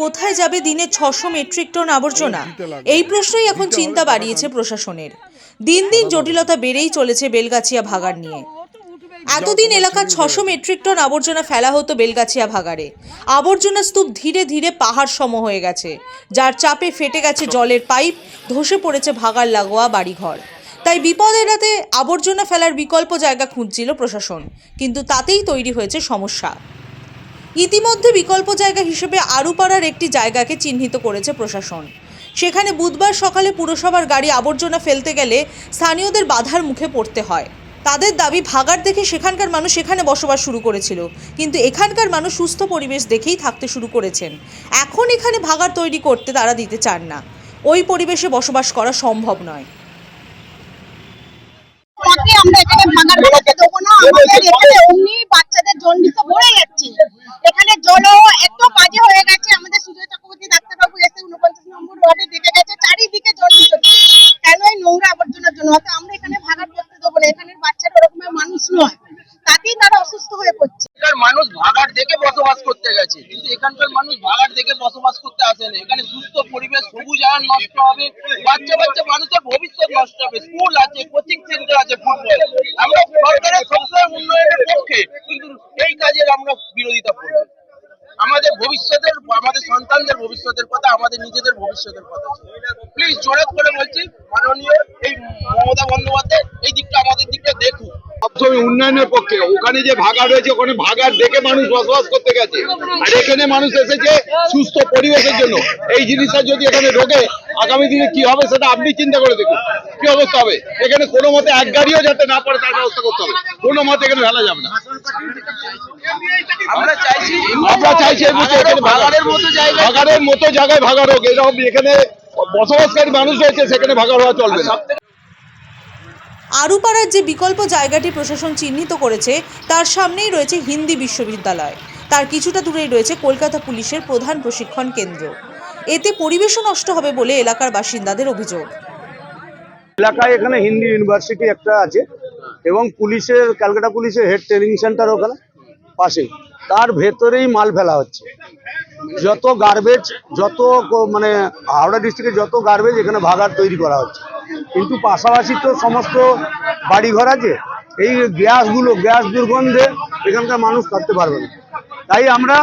কোথায় যাবে দিনে ছশো মেট্রিক টন আবর্জনা? এই প্রশ্নই এখন চিন্তা বাড়িয়েছে প্রশাসনের। দিন দিন জটিলতা বেড়েই চলেছে বেলগাছিয়া ভাগার নিয়ে। এতদিন এলাকার ছশো মেট্রিক টন আবর্জনা ফেলা হতো বেলগাছিয়া ভাগাড়ে। আবর্জনা স্তূপ ধীরে ধীরে পাহাড় সম হয়ে গেছে। যার চাপে ফেটে গেছে জলের পাইপ ধসে পড়েছে ভাগার লাগোয়া বাড়িঘর। তাই বিপদ এড়াতে আবর্জনা ফেলার বিকল্প জায়গা খুঁজছিল প্রশাসন। কিন্তু তাতেই তৈরি হয়েছে সমস্যা। ইতিমধ্যে বিকল্প জায়গা হিসেবে আরুপাড়ার একটি জায়গাকে চিহ্নিত করেছে প্রশাসন। সেখানে বুধবার সকালে পুরসভার গাড়ি আবর্জনা ফেলতে গেলে স্থানীয়দের বাধার মুখে পড়তে হয়। তাদের দাবি ভাগার দেখে সেখানকার মানুষ এখানে বসবাস শুরু করেছিল। কিন্তু এখানকার মানুষ সুস্থ পরিবেশ দেখেই থাকতে শুরু করেছেন। এখন এখানে ভাগার তৈরি করতে তারা দিতে চান না। ওই পরিবেশে বসবাস করা সম্ভব নয়। আমরা এখানে ভাঙার বেড়াতে দেবো না আমাদের এখানে অমনি বাচ্চাদের জন্ডিসে ভরে এখানে জলও এত বাজে হয়ে গেছে, আমাদের সুজয় চক্রবর্তী ডাক্তারবাবু এসে উনপঞ্চাশ নম্বর ওয়ার্ডে দেখে গেছে, চারিদিকে জন্ডিস হচ্ছে কেন এই নোংরা আবর্জনার জন্য? অত আমরা এখানে ভাগার করতে দেবো না, এখানের বাচ্চারা ওরকমের মানুষ নয়। তাতেই তারা অসুস্থ হয়ে পড়ছে। মানুষ ভাগাড় দেখে বসবাস করতে গেছে, কিন্তু এখানকার মানুষ ভাগাড় দেখে বসবাস করতে আসে না। এখানে সুস্থ পরিবেশ, সবুজ আয়ন নষ্ট হবে, বাচ্চা বাচ্চা মানুষের ভবিষ্যৎ নষ্ট হবে, স্কুল আছে, কোচিং সেন্টার আছে, ফুটবল। আমরা সরকারের সবসময় উন্নয়নের পক্ষে কিন্তু এই কাজের আমরা বিরোধিতা করি আমাদের ভবিষ্যতের আমাদের সন্তানদের ভবিষ্যতের কথা, আমাদের নিজেদের ভবিষ্যতের কথা প্লিজ জোরে করে বলছি, মাননীয় এই মমতা বন্দ্যোপাধ্যায়, এই দিকটা আমাদের দিকটা দেখুন। উন্নয়নের পক্ষে, ওখানে যে ভাগা রয়েছে, ওখানে ভাগার দেখে মানুষ বসবাস করতে গেছে। আর এখানে মানুষ এসেছে সুস্থ পরিবেশের জন্য। এই জিনিসটা যদি এখানে ঢোকে আগামী দিনে কি হবে সেটা আপনি চিন্তা করে দেখুন। কি অবস্থা হবে? এখানে কোনো মতে এক গাড়িও যাতে না পড়ে তার ব্যবস্থা করতে হবে। কোনো মতে এখানে ফেলা যাবে না। আমরা চাইছি আমরা চাইছি এই মুহূর্তে এখানে ভাগাড়ের মতো জায়গায় ভাগাড়ের মতো জায়গায় ভাগার হোক। এরকম এখানে বসবাসকারী মানুষ রয়েছে সেখানে ভাগার হওয়া চলবে না। আরুপাড়ার যে বিকল্প জায়গাটি প্রশাসন চিহ্নিত করেছে তার সামনেই রয়েছে হিন্দি বিশ্ববিদ্যালয়। তার কিছুটা দূরেই রয়েছে কলকাতা পুলিশের প্রধান প্রশিক্ষণ কেন্দ্র। এতে পরিবেশও নষ্ট হবে বলে এলাকার বাসিন্দাদের অভিযোগ। এলাকায় এখানে হিন্দি ইউনিভার্সিটি একটা আছে এবং পুলিশের, ক্যালকাটা পুলিশের হেড ট্রেনিং সেন্টার ওখানে পাশেই তার ভেতরেই মাল ফেলা হচ্ছে। যত গার্বেজ যত মানে হাওড়া ডিস্ট্রিক্টে যত গার্বেজ এখানে ভাগার তৈরি করা হচ্ছে। কিন্তু পাশাপাশি তো সমস্ত বাড়িঘর আছে। এই গ্যাসগুলো, গ্যাস দুর্গন্ধে এখানকার মানুষ থাকতে পারবে না। তাই আমরা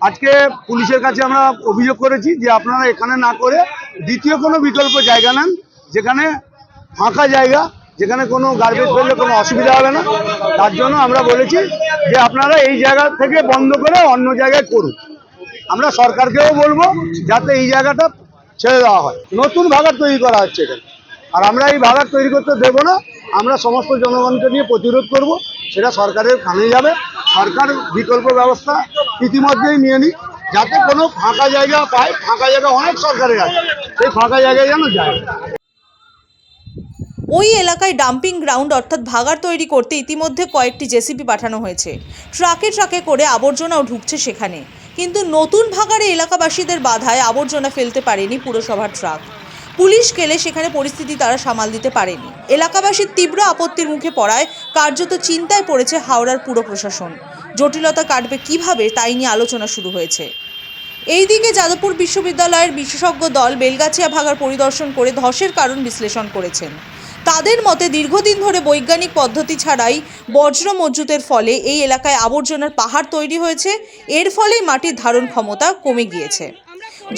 আজকে পুলিশের কাছে আমরা অভিযোগ করেছি যে আপনারা এখানে না করে দ্বিতীয় কোনো বিকল্প জায়গা নেন, যেখানে ফাঁকা জায়গা, যেখানে কোনো গার্বেজ ফেললে কোনো অসুবিধা হবে না। তার জন্য আমরা বলেছি যে আপনারা এই জায়গা থেকে বন্ধ করে অন্য জায়গায় করুন। আমরা সরকারকেও বলব যাতে এই জায়গাটা ছেড়ে দেওয়া হয়। নতুন ভাগার তৈরি করা হচ্ছে এখানে। আর আমরা এই ভাগার তৈরি করতে দেবো না। আমরা সমস্ত জনগণকে নিয়ে প্রতিরোধ করব। সেটা সরকারের কানে যাবে। সরকার বিকল্প ব্যবস্থা ইতিমধ্যেই নিয়ে নিই যাতে কোনো ফাঁকা জায়গা পায়, ফাঁকা জায়গা অনেক সরকারের আছে, সেই ফাঁকা জায়গায় যেন যায়। ওই এলাকায় ডাম্পিং গ্রাউন্ড অর্থাৎ ভাগার তৈরি করতে ইতিমধ্যে কয়েকটি জেসিপি পাঠানো হয়েছে। ট্রাকে ট্রাকে করে আবর্জনাও ঢুকছে সেখানে। কিন্তু নতুন ভাগাড়ে এলাকাবাসীদের বাধায় আবর্জনা ফেলতে পারেনি পুরসভার ট্রাক। পুলিশ গেলে সেখানে পরিস্থিতি তারা সামাল দিতে পারেনি। এলাকাবাসীর তীব্র আপত্তির মুখে পড়ায় কার্যত চিন্তায় পড়েছে হাওড়ার পুর প্রশাসন। জটিলতা কাটবে কীভাবে তাই নিয়ে আলোচনা শুরু হয়েছে। এইদিকে যাদবপুর বিশ্ববিদ্যালয়ের বিশেষজ্ঞ দল বেলগাছিয়া ভাগার পরিদর্শন করে ধসের কারণ বিশ্লেষণ করেছেন। তাদের মতে দীর্ঘদিন ধরে বৈজ্ঞানিক পদ্ধতি ছাড়াই বজ্র মজুতের ফলে এই এলাকায় আবর্জনার পাহাড় তৈরি হয়েছে। এর ফলেই মাটির ধারণ ক্ষমতা কমে গিয়েছে।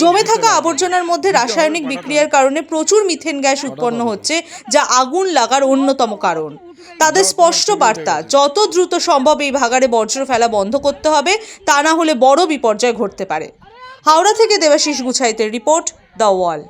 জমে থাকা আবর্জনার মধ্যে রাসায়নিক বিক্রিয়ার কারণে প্রচুর মিথেন গ্যাস উৎপন্ন হচ্ছে, যা আগুন লাগার অন্যতম কারণ। তাদের স্পষ্ট বার্তা, যত দ্রুত সম্ভব এই ভাগারে বর্জ্য ফেলা বন্ধ করতে হবে, তা না হলে বড় বিপর্যয় ঘটতে পারে। হাওড়া থেকে দেবাশিস গুছাইতের রিপোর্ট, দ্য ওয়াল।